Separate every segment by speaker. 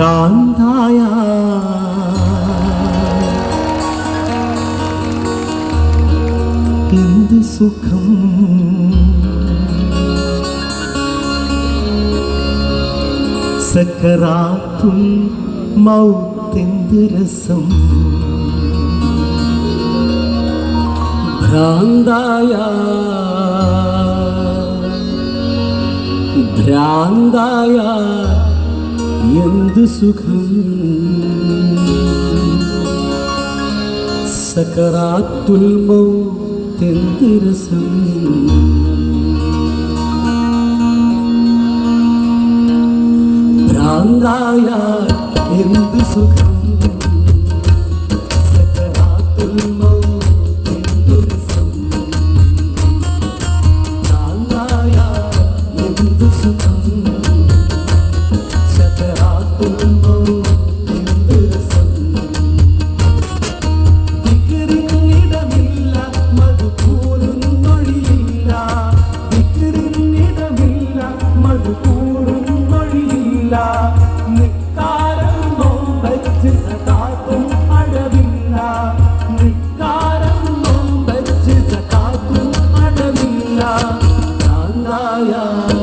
Speaker 1: ഭ്രാന്തായ. എന്ത് സുഖം? സക്കറാത്തും മൗത്തെന്ത് രസം? ഭ്രാന്തായ. ഭ്രാന്തായ. എന്ത് സുഖം? സക്കറാത്തുൽ മൗത്തെന്ത് രസം? ഭ്രാന്തായ എന്ത് സുഖം? ഭ്രാന്തായ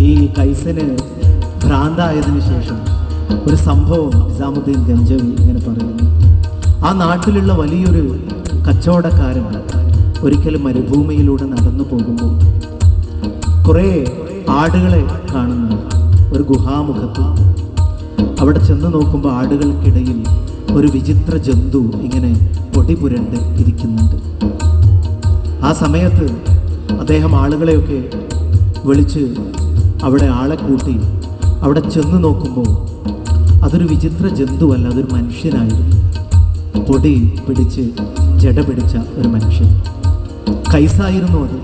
Speaker 1: ഈ കൈസന് ഭ്രാന്തായതിനു ശേഷം ഒരു സംഭവം നിസാമുദ്ദീൻ ഗഞ്ചവി ഇങ്ങനെ പറയുന്നു. ആ നാട്ടിലുള്ള വലിയൊരു കച്ചവടക്കാരൻ ഒരിക്കലും മരുഭൂമിയിലൂടെ നടന്നു പോകുമ്പോൾ കുറേ ആടുകളെ കാണുന്നു ഒരു ഗുഹാമുഖത്ത് അവിടെ ചെന്ന് നോക്കുമ്പോൾ ആടുകൾക്കിടയിൽ ഒരു വിചിത്ര ജന്തു ഇങ്ങനെ പൊടി പുരണ്ട് ഇരിക്കുന്നുണ്ട്. ആ സമയത്ത് അദ്ദേഹം ആളുകളെയൊക്കെ വിളിച്ച് അവിടെ ആളെ കൂട്ടി അവിടെ ചെന്ന് നോക്കുമ്പോൾ അതൊരു വിചിത്ര ജന്തുവല്ല അതൊരു മനുഷ്യനായിരുന്നു. പൊടി പിടിച്ച് ജട പിടിച്ച ഒരു മനുഷ്യൻ. കൈസായിരുന്നു അത്.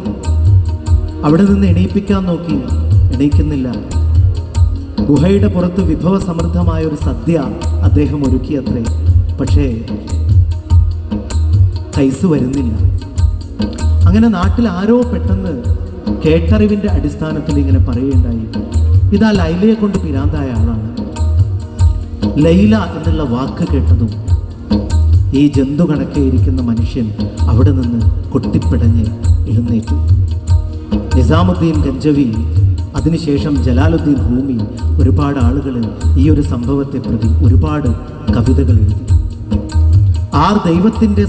Speaker 1: അവിടെ നിന്ന് എണീപ്പിക്കാൻ നോക്കി. എണീക്കുന്നില്ല. ഗുഹയുടെ പുറത്ത് വിഭവസമൃദ്ധമായ ഒരു സദ്യ അദ്ദേഹം ഒരുക്കിയത്രേ. പക്ഷേ കൈസ് വരുന്നില്ല. അങ്ങനെ നാട്ടിൽ ആരോ പെട്ടെന്ന് കേട്ടറിവിന്റെ അടിസ്ഥാനത്തിൽ ഇങ്ങനെ പറയുകയുണ്ടായി. ഇതാ ലൈലയെ കൊണ്ട് പിരാന്തായ ആളാണ്. ലൈല എന്നുള്ള വാക്ക് കേട്ടതും ഈ ജന്തു കണക്കെ ഇരിക്കുന്ന മനുഷ്യൻ അവിടെ നിന്ന് കൊട്ടിപ്പിടഞ്ഞ് എഴുന്നേറ്റു. നിസാമുദ്ദീൻ ഗഞ്ചവി അതിനുശേഷം ജലാലുദ്ദീൻ ഭൂമി ഒരുപാട് ആളുകൾ ഈ ഒരു സംഭവത്തെ പ്രതി ഒരുപാട് കവിതകൾ എഴുതി. ആർ ദൈവത്തിന്റെ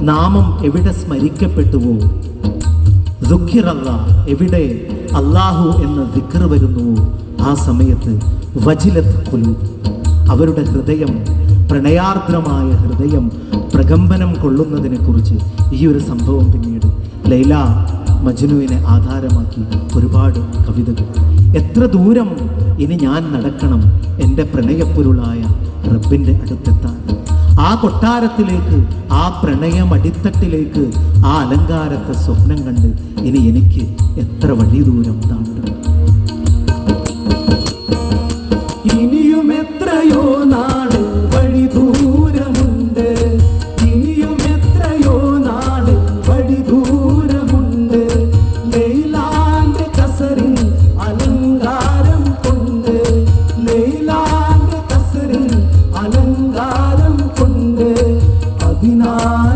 Speaker 1: നാമം എവിടെ സ്മരിക്കപ്പെട്ടുവോ എവിടെ അള്ളാഹു എന്ന ദിക്കർ വരുന്നു ആ സമയത്ത്. വജിലത്ത് കുലു അവരുടെ ഹൃദയം പ്രണയാർദ്രമായ ഹൃദയം പ്രകമ്പനം കൊള്ളുന്നതിനെ കുറിച്ച് ഈ ഒരു സംഭവം പിന്നീട് ലൈല മജ്നുവിനെ ആധാരമാക്കി ഒരുപാട് കവിതകൾ. എത്ര ദൂരം ഇനി ഞാൻ നടക്കണം എന്റെ പ്രണയപ്പൊരുളായ റബ്ബിന്റെ അടുത്തെത്താൻ? ആ കൊട്ടാരത്തിലേക്ക് ആ പ്രണയം അടിത്തട്ടിലേക്ക് ആ അലങ്കാരത്തെ സ്വപ്നം കണ്ട് ഇനി എനിക്ക് എത്ര വഴി ദൂരം താണ്ടണം?
Speaker 2: মদিনা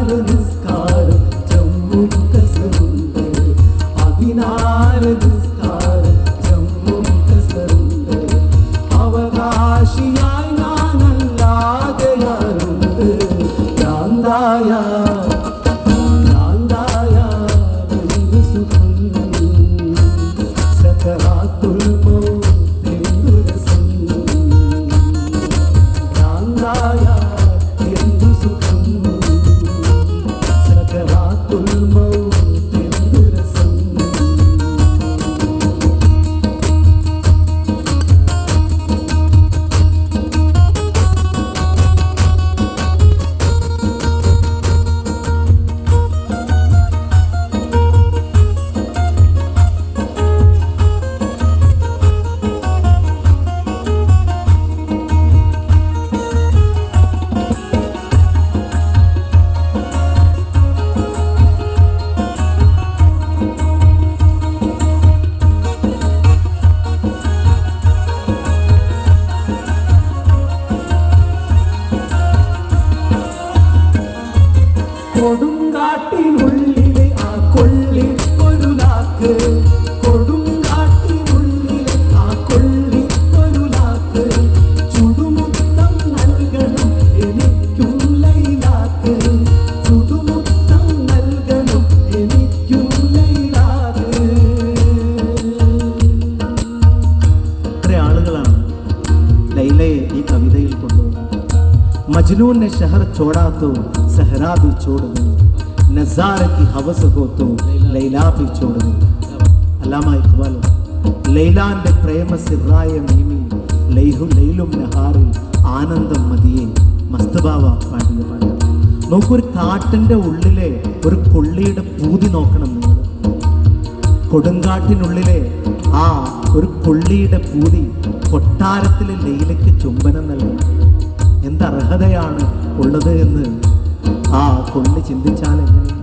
Speaker 2: കൊടുങ്കാട്ടിനുള്ളിലെ
Speaker 1: मजनून ने शहर छोड़ा तो सहरा भी छोड़ दी नजार की हवस हो तो ലൈല भी छोड़ दी അല്ലാമ ഇക്ബാൽ ലൈലാന്റെ പ്രേമ സിറായ മീമി ലൈഹു ലൈലും നഹാറിൽ ആനന്ദം മതിയെ മസ്തബാവ പാടിയ പാട്ട് നോക്കൂ ഒരു കാട്ടിന്റെ ഉള്ളിലെ ഒരു കൊള്ളിയുടെ പൂതി നോക്കണം നിങ്ങൾ കൊടുങ്കാട്ടിനുള്ളിലെ ആ ഒരു കൊള്ളിയുടെ പൂതി കൊട്ടാരത്തിലെ ലൈലയ്ക്ക് ചുംബനം നൽകണം എന്ത് അർഹതയാണ് ഉള്ളത് എന്ന് ആ കൊണ്ട് ചിന്തിച്ചാൽ എങ്ങനെ?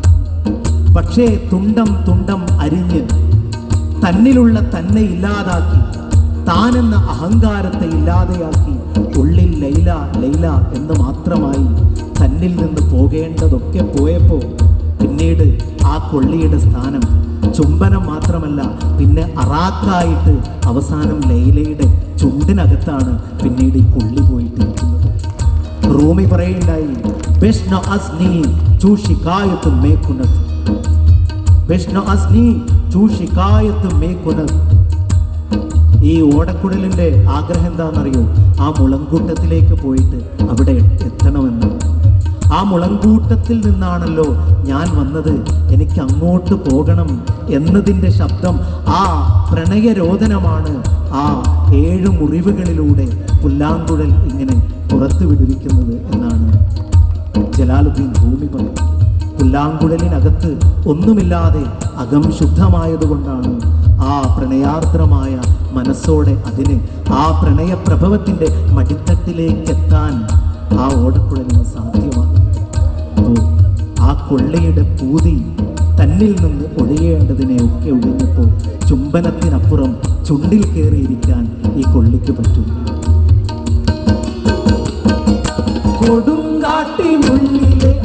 Speaker 1: പക്ഷേ തുണ്ടം തുണ്ടം അരിഞ്ഞ് തന്നിലുള്ള തന്നെ ഇല്ലാതാക്കി താനെന്ന അഹങ്കാരത്തെ ഇല്ലാതെയാക്കി ഉള്ളിൽ ലൈല ലൈല എന്ന് മാത്രമായി തന്നിൽ നിന്ന് പോകേണ്ടതൊക്കെ പോയപ്പോൾ പിന്നീട് ആ കൊള്ളിയുടെ സ്ഥാനം ചുംബനം മാത്രമല്ല പിന്നെ അറാക്കായിട്ട് അവസാനം ലൈലയുടെ ചുണ്ടിനകത്താണ് പിന്നീട് ഈ കൊള്ളി പോയിട്ടിരിക്കുന്നത്. റൂമി പറയുണ്ടായി വിഷ്ണു അസ്നി ചൂ ഷിക്കായത്ത് മേക്കുന്നത് വിഷ്ണു അസ്നി ചൂ ഷിക്കായത്ത് മേക്കുന്നത് ഈ ഓടക്കുടലിന്റെ ആഗ്രഹം എന്താണെന്നറിയോ? ആ മുളങ്കൂട്ടത്തിലേക്ക് പോയിട്ട് അവിടെ എത്തണമെന്ന്. ആ മുളങ്കൂട്ടത്തിൽ നിന്നാണല്ലോ ഞാൻ വന്നത്. എനിക്ക് അങ്ങോട്ട് പോകണം എന്നതിന്റെ ശബ്ദം ആ പ്രണയരോധനമാണ് ആ ഏഴ് മുറിവുകളിലൂടെ പുല്ലാങ്കുഴൽ ഇങ്ങനെ പുറത്തു വിടുവിക്കുന്നത് എന്നാണ് ജലാലുദ്ദീൻ ഭൂമി പറയുന്നത്. പുല്ലാങ്കുഴലിനകത്ത് ഒന്നുമില്ലാതെ അകം ശുദ്ധമായതുകൊണ്ടാണ് ആ പ്രണയാർദ്രമായ മനസ്സോടെ അതിന് ആ പ്രണയപ്രഭവത്തിന്റെ മടിത്തട്ടിലേക്ക് എത്താൻ ആ ഓടക്കുഴലിന് സാധ്യമാണ് ആ കൊള്ളയുടെ പൂതി തന്നിൽ നിന്ന് ഒഴിയേണ്ടതിനെ ഒക്കെ ഒഴിഞ്ഞപ്പോൾ ചുംബനത്തിനപ്പുറം ചുണ്ടിൽ കയറിയിരിക്കാൻ ഈ കൊള്ളിക്ക് പറ്റും.
Speaker 2: കൊടുങ്കാട്ടിനുള്ളിലെ ആ കൊള്ള